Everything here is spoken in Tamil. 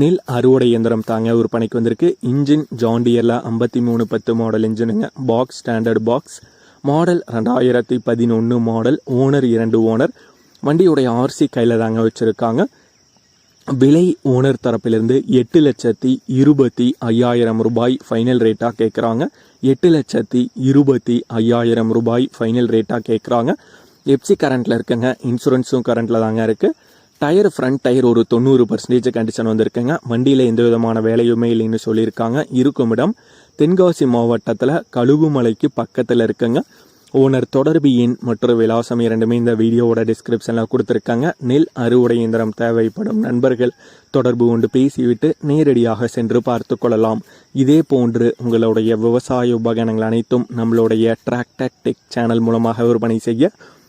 நெல் அறுவடை இயந்திரம் தாங்க விற்பனைக்கு வந்திருக்கு. இன்ஜின் ஜாண்டியரில் ஐம்பத்தி மூணு பத்து மாடல் இன்ஜினுங்க. பாக்ஸ் ஸ்டாண்டர்ட் பாக்ஸ் மாடல் ரெண்டாயிரத்தி பதினொன்று மாடல். ஓனர் இரண்டு ஓனர் வண்டியுடைய ஆர்சி கையில் தாங்க வச்சுருக்காங்க. விலை ஓனர் தரப்பிலிருந்து எட்டு லட்சத்தி இருபத்தி ஐயாயிரம் ரூபாய் ஃபைனல் ரேட்டாக கேட்குறாங்க எட்டு லட்சத்தி இருபத்தி ஐயாயிரம் ரூபாய் ஃபைனல் ரேட்டாக கேட்குறாங்க எப்சி கரண்ட்டில் இருக்குங்க. இன்சூரன்ஸும் கரண்ட்டில் தாங்க இருக்குது டயர் ஃப்ரண்ட் டயர் ஒரு தொண்ணூறு பர்சன்டேஜ் கண்டிஷன் வந்திருக்குங்க. வண்டியில் எந்த விதமான வேலையுமே இல்லைன்னு சொல்லியிருக்காங்க. இருக்கும் இடம். தென்காசி மாவட்டத்தில் கழுகுமலைக்கு பக்கத்தில் இருக்குங்க. ஓனர் தொடர்பு எண் மற்றும் விலாசம் இரண்டுமே இந்த வீடியோவோட டிஸ்கிரிப்ஷனில் கொடுத்துருக்காங்க. நெல் அறுவடை இயந்திரம் தேவைப்படும் நண்பர்கள் தொடர்பு கொண்டு பேசிவிட்டு நேரடியாக சென்று பார்த்து கொள்ளலாம். இதே போன்று உங்களுடைய விவசாய உபகரணங்கள் அனைத்தும் நம்மளுடைய டிராக்டர் டெக் சேனல் மூலமாக விற்பனை செய்ய